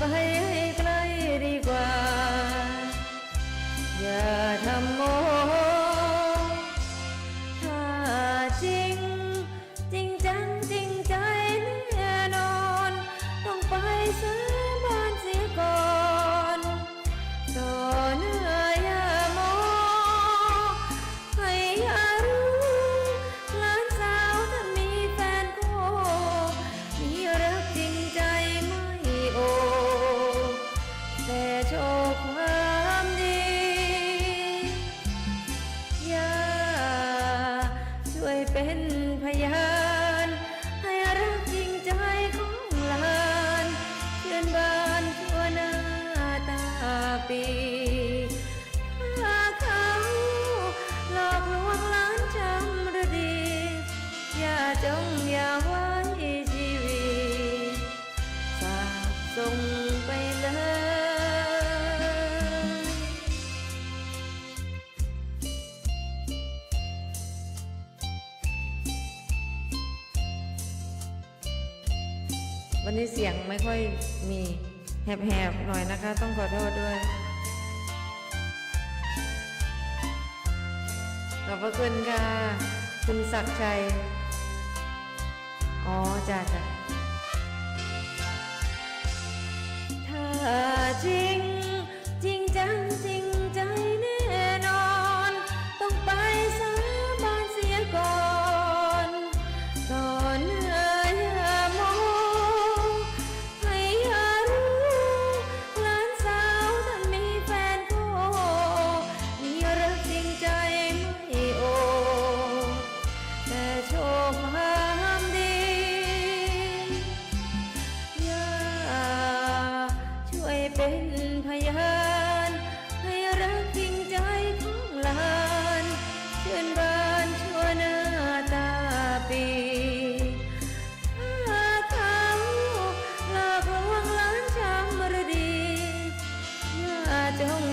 拜 เป็นพยานให้รักจริงใจของลานเพื่อนบ้านทั่วหน้าตาปีถ้าเขาหลอกลวงหล้านจำระดี อย่าจงอย่าไว้ชีวิตฝากส่ง วันนี้เสียงไม่ค่อยมีแหบๆหน่อยนะคะ ต้องขอโทษด้วยขอบพระคุณค่ะ คุณศักชัย อ๋อจ้าจ้า don't